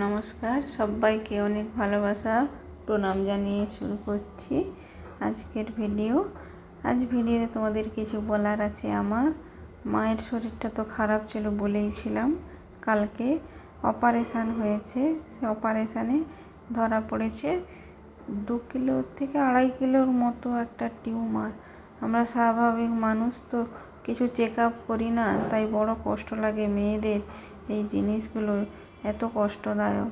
নমস্কার, সবাইকে অনেক ভালোবাসা, প্রণাম জানিয়ে শুরু করছি আজকের ভিডিও। আজ ভিডিওতে তোমাদের কিছু বলার আছে আমার। মায়ের শরীরটা তো খারাপ ছিল বলেইছিলাম কালকে অপারেশান হয়েছে। সে অপারেশানে ধরা পড়েছে দু কিলো থেকে আড়াই কিলোর মতো একটা টিউমার। আমরা স্বাভাবিক মানুষ তো কিছু চেক আপ করি না, তাই বড় কষ্ট লাগে মেয়েদের এই জিনিসগুলো এত কষ্টদায়ক।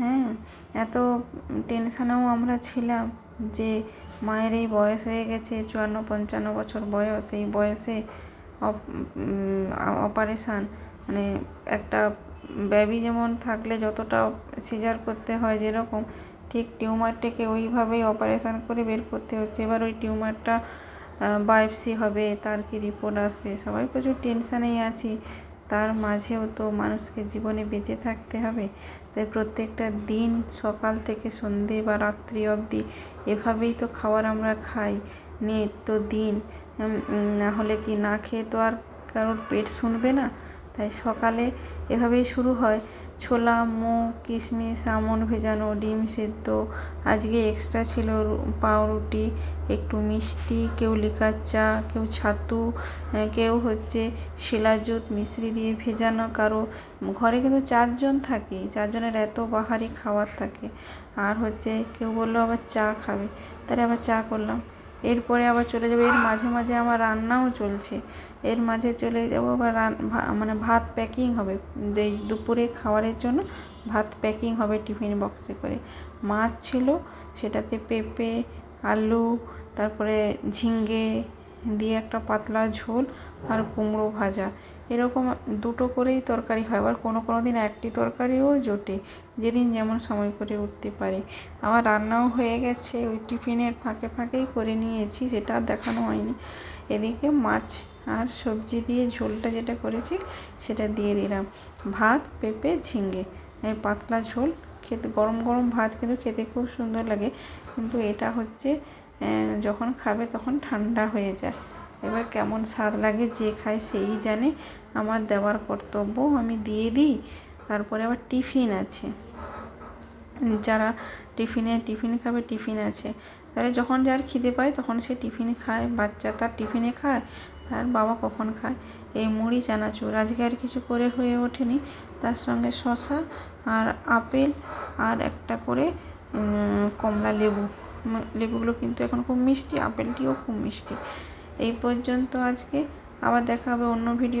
হ্যাঁ এত টেনশানেও আমরা ছিলাম যে মায়ের এই বয়স হয়ে গেছে, চুয়ান্ন, পঞ্চান্ন বছর বয়স এই বয়সে অপারেশান মানে একটা বেবি যেমন থাকলে যতটা সিজার করতে হয় যেরকম, ঠিক টিউমারটাকে ওইভাবেই অপারেশান করে বের করতে হচ্ছে। এবার ওই টিউমারটা বায়োপসি হবে, তার কি রিপোর্ট আসবে? সবাই প্রচুর টেনশানেই আছি। তার মাঝেও তো মানুষকে জীবনে বেঁচে থাকতে হবে। তাই প্রত্যেকটা দিন সকাল থেকে সন্ধে বা রাত্রি অবধি এভাবেই তো খাবার আমরা খাই। তো দিন। না হলে কি না খেয়ে তো আর কারোর পেট শুনবে না? তাই সকালে এভাবেই শুরু হয়। ছোলা, মুগ, কিশমিশ আমন্ড ভেজানো, ডিম সেদ্ধ। আজকে এক্সট্রা ছিল পাউরুটি, একটু মিষ্টি, কেউ লিকার চা, কেউ ছাতু কেউ হচ্ছে শিলাজুত মিশ্রি দিয়ে ভেজানো, কারও ঘরে কিন্তু চারজন থাকে, চারজনের এত বাহারি খাবার থাকে। আর হচ্ছে কেউ বলল আবার চা খাবে। তাহলে আবার চা করলাম। এরপরে আবার চলে যাব। এর মাঝে মাঝে আমার রান্নাও চলছে। এর মাঝে চলে যাব আবার মানে ভাত প্যাকিং হবে। এই দুপুরে খাওয়ারের জন্য ভাত প্যাকিং হবে টিফিন বক্সে করে। মাছ ছিল, সেটাতে পেঁপে, আলু, তারপরে ঝিঙ্গে দিয়ে একটা পাতলা ঝোল আর কুমড়ো ভাজা। এরকম দুটো করেই তরকারি হয়। আবার কোনো কোনো দিন একটি তরকারিও জোটে, যেদিন যেমন সময় করে উঠতে পারে। আমার রান্নাও হয়ে গেছে, ওই টিফিনের ফাঁকে ফাঁকেই করে নিয়েছি, সেটা আর দেখানো হয়নি। এদিকে মাছ আর সবজি দিয়ে ঝোলটা যেটা করেছি, সেটা দিয়ে দিলাম। ভাত, পেঁপে ঝিঙ্গে পাতলা ঝোল, খেতে গরম গরম ভাত কিন্তু খেতে খুব সুন্দর লাগে। কিন্তু এটা হচ্ছে যখন খাবে তখন ঠান্ডা হয়ে যায়। এবার কেমন স্বাদ লাগে, যে খায় সেই জানে। আমার দেওয়ার কর্তব্য আমি দিয়ে দিই। তারপরে আবার টিফিন আছে। যারা টিফিনে, টিফিন খাবে, টিফিন আছে। তাহলে যখন যার খিদে পায় তখন সে টিফিনে খায়, বাচ্চা তার টিফিনে খায়, তার বাবা কখন খায়? এই মুড়ি, চানাচুর। আজকে আর কিছু করে হয়ে ওঠেনি। তার সঙ্গে শশা আর আপেল আর একটা করে কমলা লেবু। লেবুগুলো কিন্তু এখন খুব মিষ্টি, আপেলটিও খুব মিষ্টি। এই পর্যন্ত আজকে, আবার দেখা হবে অন্য ভিডিও